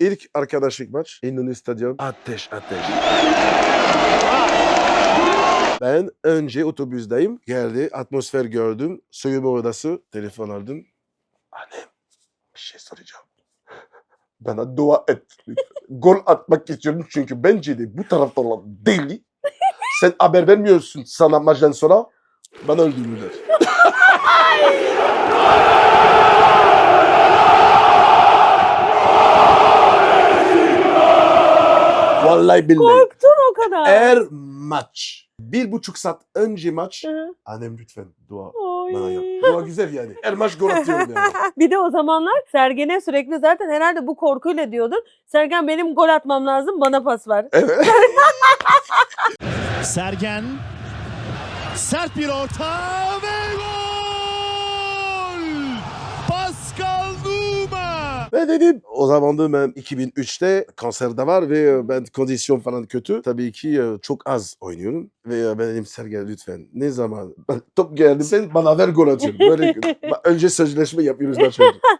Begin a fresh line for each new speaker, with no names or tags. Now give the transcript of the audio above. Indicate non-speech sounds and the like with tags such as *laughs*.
İlk arkadaşlık maç. İnönü Stadyum. Ateş ateş. Ben önce otobüsteyim. Geldi. Atmosfer gördüm. Soyunma odası. Telefon aldım. Annem bir şey soracağım. Bana dua et. Gol atmak istiyorum çünkü bence de bu taraftarlar deli. Sen haber vermiyorsun sana maçtan sonra. Bana öldürürler. *laughs* Vallahi billahi.
Korktun o kadar.
Eğer maç bir buçuk saat önce maç
Hı hı.
annem lütfen dua
Oy.
bana yap. Dua güzel yani. Her maç gol atıyorum yani. *laughs*
Bir de o zamanlar Sergen'e sürekli zaten herhalde bu korkuyla diyordun. Sergen benim gol atmam lazım bana pas ver.
Evet.
Sergen sert bir orta ve gol!
Ve dedim o zaman da ben 2003'te kanser de var ve ben kondisyon falan kötü. Tabii ki e, çok az oynuyorum. Ve ben dedim Sergen lütfen ne zaman *laughs* top geldi sen bana ver gol atıyorsun. Böyle *laughs* önce sözleşme yapıyoruz maç önce.